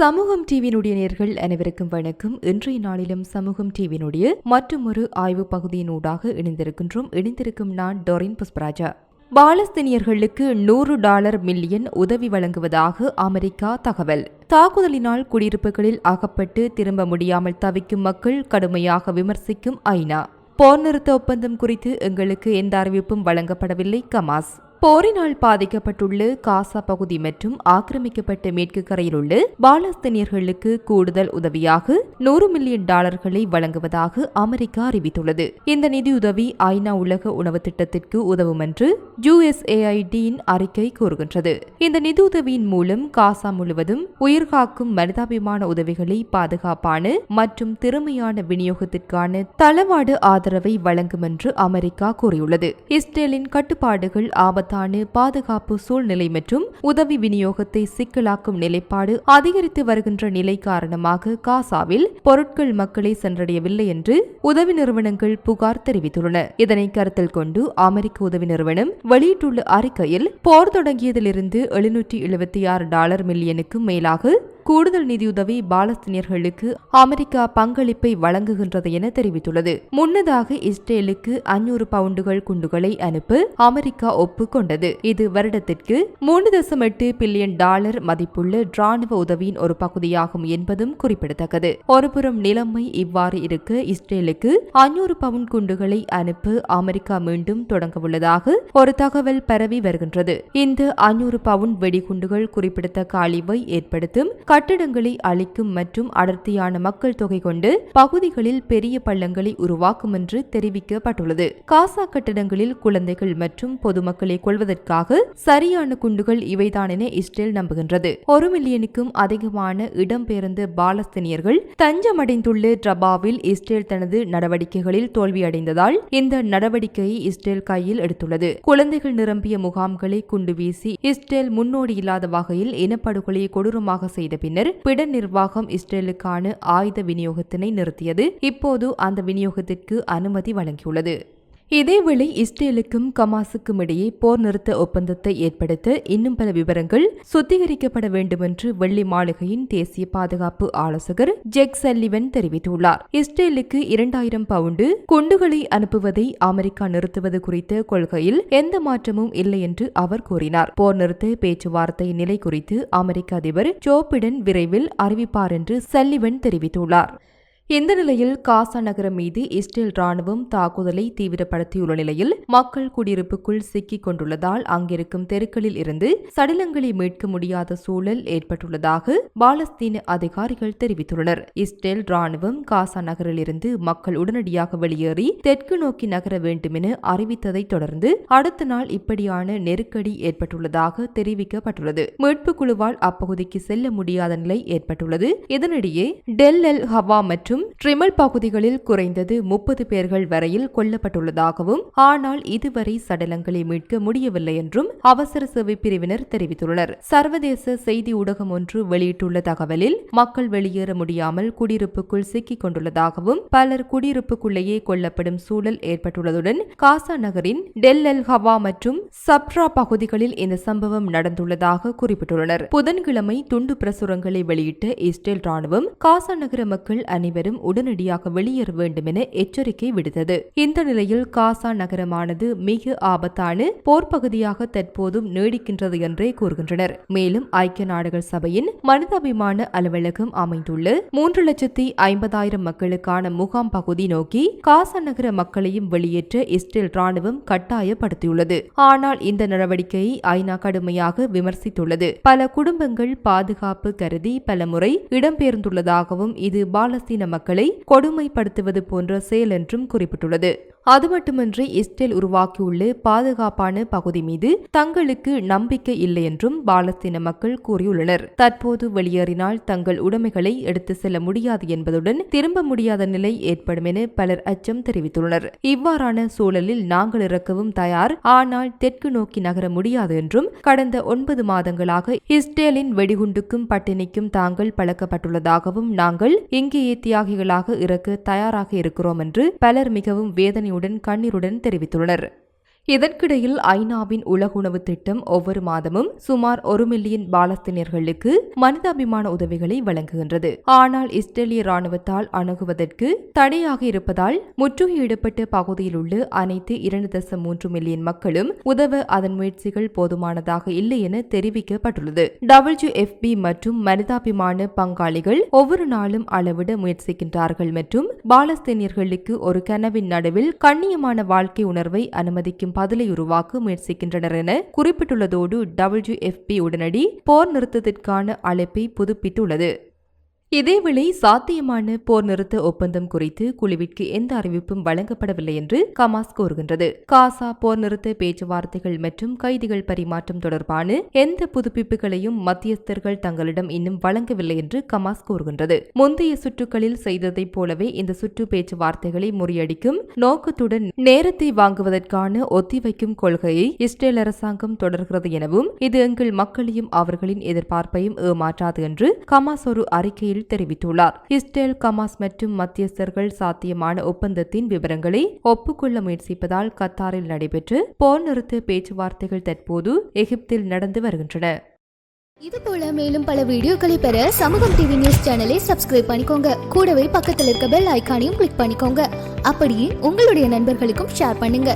சமூகம் டிவியினுடைய நேர்கள் அனைவருக்கும் வணக்கம். இன்றைய நாளிலும் சமூகம் டிவியினுடைய மற்றொரு ஆய்வு பகுதியினூடாக இணைந்திருக்கின்றோம். இணைந்திருக்கும் நான் டொரின் புஷ்பராஜா. பாலஸ்தீனியர்களுக்கு நூறு டாலர் மில்லியன் உதவி வழங்குவதாக அமெரிக்கா தகவல். தாக்குதலினால் குடியிருப்புகளில் அகப்பட்டு திரும்ப முடியாமல் தவிக்கும் மக்கள் கடுமையாக விமர்சிக்கும் ஐநா. போர் நிறுத்த ஒப்பந்தம் குறித்து எங்களுக்கு எந்த அறிவிப்பும் வழங்கப்படவில்லை கமாஸ். போரினால் பாதிக்கப்பட்டுள்ள காசா பகுதி மற்றும் ஆக்கிரமிக்கப்பட்ட மேற்கு கரையில் உள்ள பாலஸ்தீனியர்களுக்கு கூடுதல் உதவியாக நூறு மில்லியன் டாலர்களை வழங்குவதாக அமெரிக்கா அறிவித்துள்ளது. இந்த நிதியுதவி ஐநா உலக உணவு திட்டத்திற்கு உதவும் என்று யுஎஸ்ஏஐடியின் அறிக்கை கூறுகின்றது. இந்த நிதியுதவியின் மூலம் காசா முழுவதும் உயிர்காக்கும் மனிதாபிமான உதவிகளை பாதுகாப்பான மற்றும் திறமையான விநியோகத்திற்கான தளவாடு ஆதரவை வழங்கும் என்று அமெரிக்கா கூறியுள்ளது. இஸ்ரேலின் கட்டுப்பாடுகள் ஆபத்து ஆபத்தான பாதுகாப்பு சூழ்நிலை மற்றும் உதவி விநியோகத்தை சிக்கலாக்கும் நிலைப்பாடு அதிகரித்து வருகின்ற நிலை காரணமாக காசாவில் பொருட்கள் மக்களை சென்றடையவில்லை என்று உதவி நிறுவனங்கள் புகார் தெரிவித்துள்ளன. இதனை கருத்தில் கொண்டு அமெரிக்க உதவி நிறுவனம் வெளியிட்டுள்ள அறிக்கையில் போர் தொடங்கியதிலிருந்து எழுநூற்றி எழுபத்தி ஆறு டாலர் மில்லியனுக்கும் மேலாக கூடுதல் நிதியுதவி பாலஸ்தீனியர்களுக்கு அமெரிக்கா பங்களிப்பை வழங்குகின்றது என தெரிவித்துள்ளது. முன்னதாக இஸ்ரேலுக்கு அஞ்சூறு பவுண்டுகள் குண்டுகளை அனுப்ப அமெரிக்கா ஒப்புக்கொண்டது. இது வருடத்திற்கு மூன்று தசம் எட்டு பில்லியன் டாலர் மதிப்புள்ள ராணுவ உதவியின் ஒரு பகுதியாகும் என்பதும் குறிப்பிடத்தக்கது. ஒருபுறம் நிலைமை இவ்வாறு இருக்க இஸ்ரேலுக்கு அஞ்சூறு பவுண்ட் குண்டுகளை அனுப்ப அமெரிக்கா மீண்டும் தொடங்கவுள்ளதாக ஒரு தகவல் பரவி வருகின்றது. இந்த அஞ்சூறு பவுண்ட் வெடிகுண்டுகள் குறிப்பிடத்தக்க அழிவை ஏற்படுத்தும் கட்டிடங்களை அழிக்கும் மற்றும் அடர்த்தியான மக்கள் தொகை கொண்டு பகுதிகளில் பெரிய பள்ளங்களை உருவாக்கும் என்று தெரிவிக்கப்பட்டுள்ளது. காசா கட்டிடங்களில் குழந்தைகள் மற்றும் பொதுமக்களை கொள்வதற்காக சரியான குண்டுகள் இவைதான் என இஸ்ரேல் நம்புகின்றது. ஒரு மில்லியனுக்கும் அதிகமான இடம்பெயர்ந்த பாலஸ்தீனியர்கள் தஞ்சமடைந்துள்ள ட்ரபாவில் இஸ்ரேல் தனது நடவடிக்கைகளில் தோல்வியடைந்ததால் இந்த நடவடிக்கையை இஸ்ரேல் கையில் எடுத்துள்ளது. குழந்தைகள் நிரம்பிய முகாம்களை குண்டு வீசி இஸ்ரேல் முன்னோடி இல்லாத வகையில் இனப்படுகொலையை கொடூரமாக செய்த பின்னர் பிட நிர்வாகம் இஸ்ரேலுக்கான ஆயுத விநியோகத்தினை நிறுத்தியது. இப்போது அந்த விநியோகத்திற்கு அனுமதி வழங்கியுள்ளது. இதேவேளை இஸ்ரேலுக்கும் கமாசுக்கும் இடையே போர் நிறுத்த ஒப்பந்தத்தை ஏற்படுத்த இன்னும் பல விவரங்கள் சுத்திகரிக்கப்பட வேண்டுமென்று வெள்ளி மாளிகையின் தேசிய பாதுகாப்பு ஆலோசகர் ஜெக் சல்லிவன் தெரிவித்துள்ளார். இஸ்ரேலுக்கு இரண்டாயிரம் பவுண்டு குண்டுகளை அனுப்புவதை அமெரிக்கா நிறுத்துவது குறித்த கொள்கையில் எந்த மாற்றமும் இல்லை என்று அவர் கூறினார். போர் நிறுத்த பேச்சுவார்த்தை நிலை குறித்து அமெரிக்க அதிபர் ஜோ பிடன் விரைவில் அறிவிப்பார் என்று சல்லிவன் தெரிவித்துள்ளார். இந்த நிலையில் காசா நகரம் மீது இஸ்ரேல் ராணுவம் தாக்குதலை தீவிரப்படுத்தியுள்ள நிலையில் மக்கள் குடியிருப்புக்குள் சிக்கிக் கொண்டுள்ளதால் அங்கிருக்கும் தெருக்களில் இருந்து சடலங்களை மீட்க முடியாத சூழல் ஏற்பட்டுள்ளதாக பாலஸ்தீன அதிகாரிகள் தெரிவித்துள்ளனர். இஸ்ரேல் ராணுவம் காசா நகரிலிருந்து மக்கள் உடனடியாக வெளியேறி தெற்கு நோக்கி நகர வேண்டும் என அறிவித்ததைத் தொடர்ந்து அடுத்த நாள் இப்படியான நெருக்கடி ஏற்பட்டுள்ளதாக தெரிவிக்கப்பட்டுள்ளது. மீட்பு குழுவால் அப்பகுதிக்கு செல்ல முடியாத நிலை ஏற்பட்டுள்ளது. இதனிடையே டெல் எல் ஹவா மற்றும் ட்ரிமல் பகுதிகளில் குறைந்தது முப்பது பேர்கள் வரையில் கொல்லப்பட்டுள்ளதாகவும் ஆனால் இதுவரை சடலங்களை மீட்க முடியவில்லை என்றும் அவசர சேவை பிரிவினர் தெரிவித்துள்ளனர். சர்வதேச செய்தி ஊடகம் ஒன்று வெளியிட்டுள்ள தகவலில் மக்கள் வெளியேற முடியாமல் குடியிருப்புக்குள் சிக்கிக் கொண்டுள்ளதாகவும் பலர் குடியிருப்புக்குள்ளேயே கொல்லப்படும் சூழல் ஏற்பட்டுள்ளதுடன் காசா நகரின் டெல் எல் ஹவா மற்றும் சப்ரா பகுதிகளில் இந்த சம்பவம் நடந்துள்ளதாக குறிப்பிட்டுள்ளனர். புதன்கிழமை துண்டு பிரசுரங்களை வெளியிட்ட இஸ்ரேல் ராணுவம் காசா நகர மக்கள் அனைவரும் உடனடியாக வெளியேற வேண்டும் என எச்சரிக்கை விடுத்தது. இந்த நிலையில் காசா நகரமானது மிக ஆபத்தான போர்ப்பகுதியாக தற்போதும் நீடிக்கின்றது என்றே கூறுகின்றனர். மேலும் ஐக்கிய நாடுகள் சபையின் மனிதாபிமான அலுவலகம் அமைந்துள்ள மூன்று லட்சத்தி ஐம்பதாயிரம் மக்களுக்கான முகாம் பகுதி நோக்கி காசா நகர மக்களையும் வெளியேற்ற இஸ்ரேல் ராணுவம் கட்டாயப்படுத்தியுள்ளது. ஆனால் இந்த நடவடிக்கையை ஐநா கடுமையாக விமர்சித்துள்ளது. பல குடும்பங்கள் பாதுகாப்பு கருதி பல முறை இடம்பெயர்ந்துள்ளதாகவும் இது பாலஸ்தீன மக்களை கொடுமைப்படுத்துவது போன்ற செயல் என்றும் குறிப்பிட்டுள்ளது. அது மட்டுமின்றி இஸ்ரேல் உருவாக்கியுள்ள பாதுகாப்பான பகுதி மீது தங்களுக்கு நம்பிக்கை இல்லை என்றும் பாலஸ்தீன மக்கள் கூறியுள்ளனர். தற்போது வெளியேறினால் தங்கள் உடைமைகளை எடுத்து செல்ல முடியாது என்பதுடன் திரும்ப முடியாத நிலை ஏற்படும் என பலர் அச்சம் தெரிவித்துள்ளனர். இவ்வாறான சூழலில் நாங்கள் இறக்கவும் தயார் ஆனால் தெற்கு நோக்கி நகர முடியாது என்றும் கடந்த ஒன்பது மாதங்களாக இஸ்ரேலின் வெடிகுண்டுக்கும் பட்டினிக்கும் தாங்கள் பழக்கப்பட்டுள்ளதாகவும் நாங்கள் இங்கேயே தியாகிகளாக இறக்க தயாராக இருக்கிறோம் என்று பலர் மிகவும் வேதனையுடன் கண்ணீருடன் தெரிவித்துள்ளனர். இதற்கிடையில் ஐநாவின் உலகுணவு திட்டம் ஒவ்வொரு மாதமும் சுமார் ஒரு மில்லியன் பாலஸ்தீனியர்களுக்கு மனிதாபிமான உதவிகளை வழங்குகின்றது. ஆனால் இஸ்ரேலிய ராணுவத்தால் அணுகுவதற்கு தடையாக இருப்பதால் முற்றுகையிடப்பட்ட பகுதியில் உள்ள அனைத்து இரண்டு தசம் மூன்று மில்லியன் மக்களும் உதவ அதன் முயற்சிகள் போதுமானதாக இல்லை என தெரிவிக்கப்பட்டுள்ளது. டபிள்யூஎஃப்பி மற்றும் மனிதாபிமான பங்காளிகள் ஒவ்வொரு நாளும் அளவிட முயற்சிக்கின்றார்கள் மற்றும் பாலஸ்தீனியர்களுக்கு ஒரு கனவின் நடுவில் கண்ணியமான வாழ்க்கை உணர்வை அனுமதிக்கும் பதிலை உருவாக்க முயற்சிக்கின்றனர் என குறிப்பிட்டுள்ளதோடு டபிள்யூஎஃப்பி உடனடி போர் நிறுத்தத்திற்கான அழைப்பை புதுப்பித்துள்ளது. இதேவேளை சாத்தியமான போர் நிறுத்த ஒப்பந்தம் குறித்து குழுவிற்கு எந்த அறிவிப்பும் வழங்கப்படவில்லை என்று கமாஸ் கூறுகின்றது. காசா போர் நிறுத்த பேச்சுவார்த்தைகள் மற்றும் கைதிகள் பரிமாற்றம் தொடர்பான எந்த புதுப்பிப்புகளையும் மத்தியஸ்தர்கள் தங்களிடம் இன்னும் வழங்கவில்லை என்று கமாஸ் கூறுகின்றது. முந்தைய சுற்றுகளில் செய்ததைப் போலவே இந்த சுற்று பேச்சுவார்த்தைகளை முறியடிக்கும் நோக்கத்துடன் நேரத்தை வாங்குவதற்கான ஒத்திவைக்கும் கொள்கையை இஸ்ரேல் அரசாங்கம் தொடர்கிறது எனவும் இது எங்கள் மக்களையும் அவர்களின் எதிர்பார்ப்பையும் ஏமாற்றாது என்று கமாஸ் ஒரு அறிக்கையில் தெரிவித்துள்ளார். இஸ்ரேல் கமாஸ் மற்றும் மத்தியஸ்தர்கள் சாத்தியமான ஒப்பந்தத்தின் விவரங்களை ஒப்புக்கொள்ள முயற்சிப்பதால் கத்தாரில் நடைபெற்று போர் நிறுத்த பேச்சுவார்த்தைகள் தற்போது எகிப்தில் நடந்து வருகின்றன. இது போல மேலும் பல வீடியோக்களை பெற சமூகம் டிவி நியூஸ் சேனலை சப்ஸ்கிரைப் பண்ணிக்கோங்க. கூடவே பக்கத்தில் இருக்க பெல் ஐக்கானையும் கிளிக் பண்ணிக்கோங்க. அப்படியே உங்களுடைய நண்பர்களுக்கும் ஷேர் பண்ணுங்க.